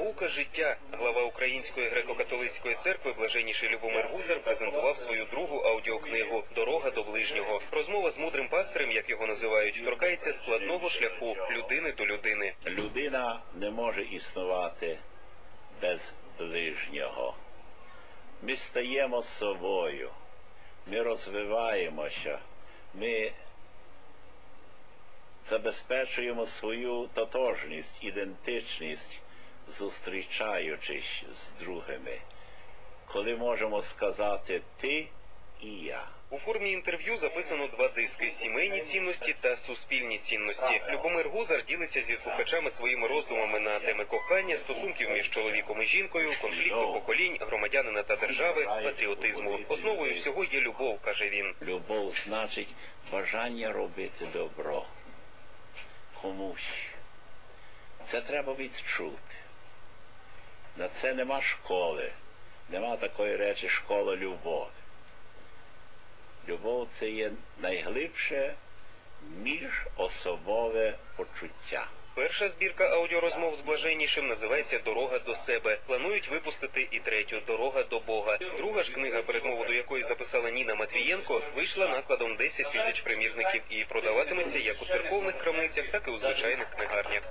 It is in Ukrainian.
Наука життя. Глава Української греко-католицької церкви Блаженніший Любомир Гузар презентував свою другу аудіокнигу Дорога до ближнього. Розмова з мудрим пастирем, як його називають, торкається складного шляху людини до людини. Людина не може існувати без ближнього. Ми стаємо собою, ми розвиваємося, ми забезпечуємо свою тотожність, ідентичність, зустрічаючись з другими. Коли можемо сказати ти і я. У формі інтерв'ю записано два диски: сімейні цінності та суспільні цінності. Любомир Гузар ділиться зі слухачами своїми роздумами на теми кохання, стосунків між чоловіком і жінкою, конфлікту поколінь, громадянина та держави, патріотизму. Основою всього є любов, каже він. Любов значить бажання робити добро комусь. Це треба відчути. На це нема школи, нема такої речі школа любові. Любов це є найглибше міжособове почуття. Перша збірка аудіорозмов з блаженнішим називається Дорога до себе. Планують випустити і третю Дорога до Бога. Друга ж книга, передмову до якої записала Ніна Матвієнко, вийшла накладом 10 тисяч примірників і продаватиметься як у церковних крамницях, так і у звичайних книгарнях.